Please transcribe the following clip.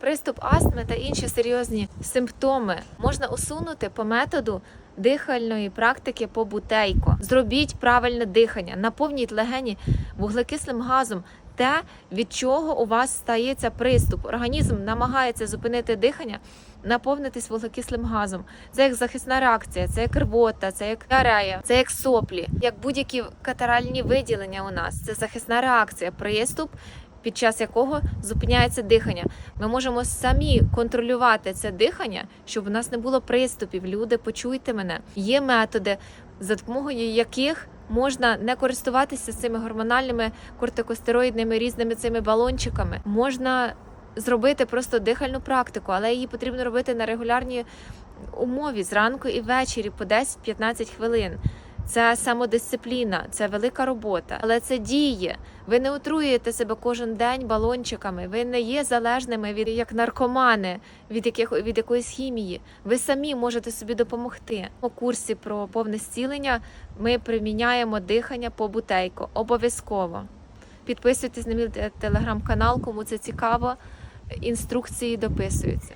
Приступ астми та інші серйозні симптоми можна усунути по методу дихальної практики по бутейко. Зробіть правильне дихання, наповніть легені вуглекислим газом. Те, від чого у вас стається приступ. Організм намагається зупинити дихання, наповнитись вуглекислим газом. Це як захисна реакція, це як рвота, це як діарея, це як соплі, як будь-які катаральні виділення у нас. Це захисна реакція, приступ, під час якого зупиняється дихання. Ми можемо самі контролювати це дихання, щоб у нас не було приступів. Люди, почуйте мене. Є методи, за допомогою яких можна не користуватися цими гормональними кортикостероїдними різними цими балончиками. Можна зробити просто дихальну практику, але її потрібно робити на регулярній умові зранку і ввечері по 10-15 хвилин. Це самодисципліна, це велика робота, але це діє. Ви не отруюєте себе кожен день балончиками. Ви не є залежними від як наркомани від яких від якоїсь хімії. Ви самі можете собі допомогти. У курсі про повне зцілення ми приміняємо дихання по бутейку. Обов'язково підписуйтесь на мій телеграм-канал, кому це цікаво. Інструкції дописуються.